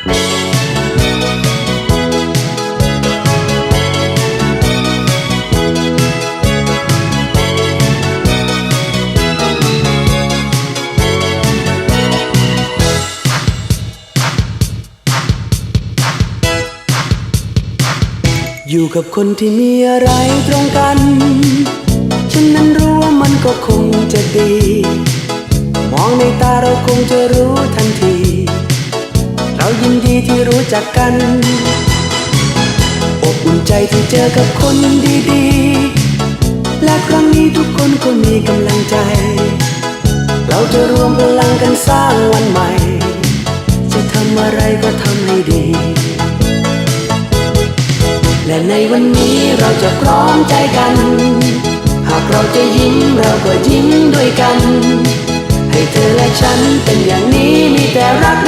อยู่กับคนที่มีอะไรตรงกัน ฉันนั้นรู้ว่ามันก็คงจะดี มองในตาเราคงจะรู้ทันที จักกัน อบอุ่นใจที่เจอกับคนดีๆ และครั้งนี้ทุกคนก็มีกำลังใจ เราจะรวมพลังกันสร้างวันใหม่ จะทำอะไรก็ทำให้ดี และในวันนี้เราจะพร้อมใจกัน หากเราจะยิ้มเราก็ยิ้มด้วยกัน ให้เธอและฉันเป็นอย่างนี้มีแต่รัก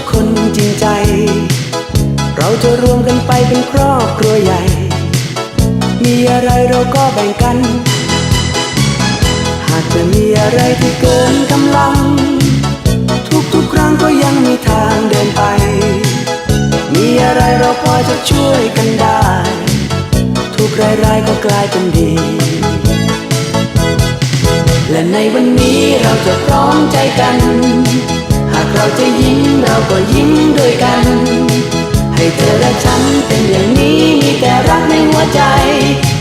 เป็นครอบครัวใหญ่ มีอะไรเราก็แบ่งกัน หากจะมีอะไรที่เกินกำลัง ทุกๆครั้งก็ยังมีทางเดินไป มีอะไรเราพอจะช่วยกันได้ ทุกรายๆก็กลายเป็นดี และในวันนี้เราจะพร้อมใจกัน หากเราจะยิ้มเราก็ยิ้มด้วยกัน ให้เธอและฉันเป็นอย่างนี้มีแต่รักในหัวใจ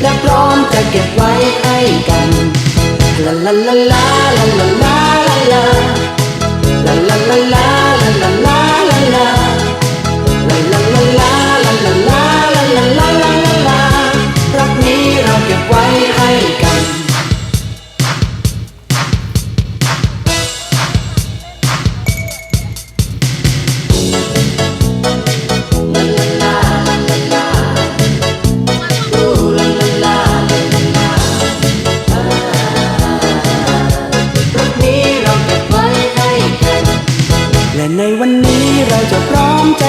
และพร้อมจะเก็บไว้ให้กันลาลาลาลาลา ในวันนี้เราจะพร้อมใจ